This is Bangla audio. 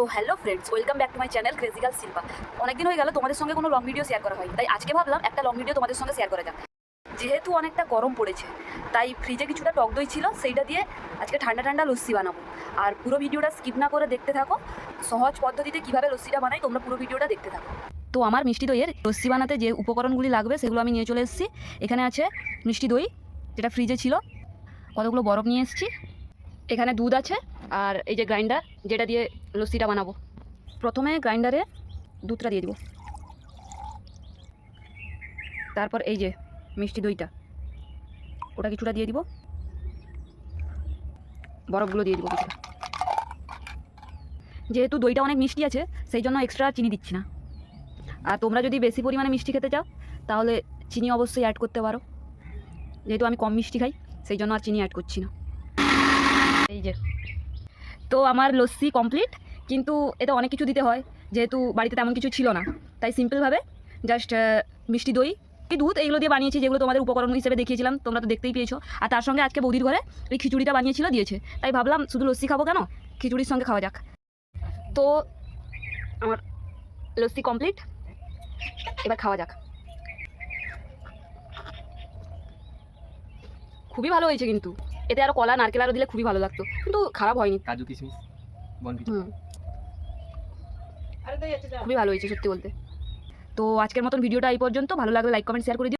তো hello friends welcome back to my channel Crazical Shilpa অনেকদিন হয়ে গেল, তোমাদের সঙ্গে কোনো লং ভিডিও শেয়ার করা হয় তাই আজকে ভাবলাম একটা লং ভিডিও তোমাদের সঙ্গে শেয়ার করা যাক। যেহেতু অনেকটা গরম পড়েছে, তাই ফ্রিজে কিছুটা টক দই ছিল, সেইটা দিয়ে আজকে ঠান্ডা ঠান্ডা লস্যি বানাবো। আর পুরো ভিডিওটা স্কিপ না করে দেখতে থাকো। সহজ পদ্ধতিতে কীভাবে লস্যিটা বানাই, তোমরা পুরো ভিডিওটা দেখতে থাকো। তো আমার মিষ্টি দইয়ের লস্যি বানাতে যে উপকরণগুলি লাগবে, সেগুলো আমি নিয়ে চলে এসেছি। এখানে আছে মিষ্টি দই, যেটা ফ্রিজে ছিল। কতগুলো বরফ নিয়ে এসেছি। এখানে দুধ আছে আর এই যে গ্রাইন্ডার, যেটা দিয়ে লস্যিটা বানাবো। প্রথমে গ্রাইন্ডারে দুধটা দিয়ে দিব। তারপর এই যে মিষ্টি দইটা, ওটা কিছুটা দিয়ে দিব। বরফগুলো দিয়ে দিব কিছুটা। যেহেতু দইটা অনেক মিষ্টি আছে, সেই জন্য এক্সট্রা চিনি দিচ্ছি না। আর তোমরা যদি বেশি পরিমাণে মিষ্টি খেতে চাও, তাহলে চিনি অবশ্যই অ্যাড করতে পারো। যেহেতু আমি কম মিষ্টি খাই, সেই জন্য আর চিনি অ্যাড করছি না। এই যে। তো আমার লস্যি কমপ্লিট কিন্তু এতে অনেক কিছু দিতে হয়, যেহেতু বাড়িতে তেমন কিছু ছিল না। তাই সিম্পলভাবে জাস্ট মিষ্টি দই, এই দুধ এইগুলো দিয়ে বানিয়েছি, যেগুলো তোমাদের উপকরণ হিসেবে দেখিয়েছিলাম, তোমরা তো দেখতেই পেয়েছ। আর তার সঙ্গে আজকে বৌদির ঘরে ওই খিচুড়িটা বানিয়েছিল, দিয়েছে। তাই ভাবলাম শুধু লস্যি খাব কেন? খিচুড়ির সঙ্গে খাওয়া যাক। তো আমার লস্যি কমপ্লিট এবার খাওয়া যাক। খুবই ভালো হয়েছে কিন্তু। এতে আরও কলা নারকেল আরও দিলে খুবই ভালো লাগতো। কিন্তু খারাপ হয়নি। কাজু কিশমিশ খুবই ভালো হয়েছে সত্যি বলতে। তো আজকের মতন ভিডিওটা এই পর্যন্ত। ভালো লাগলে লাইক কমেন্ট শেয়ার করে দিও।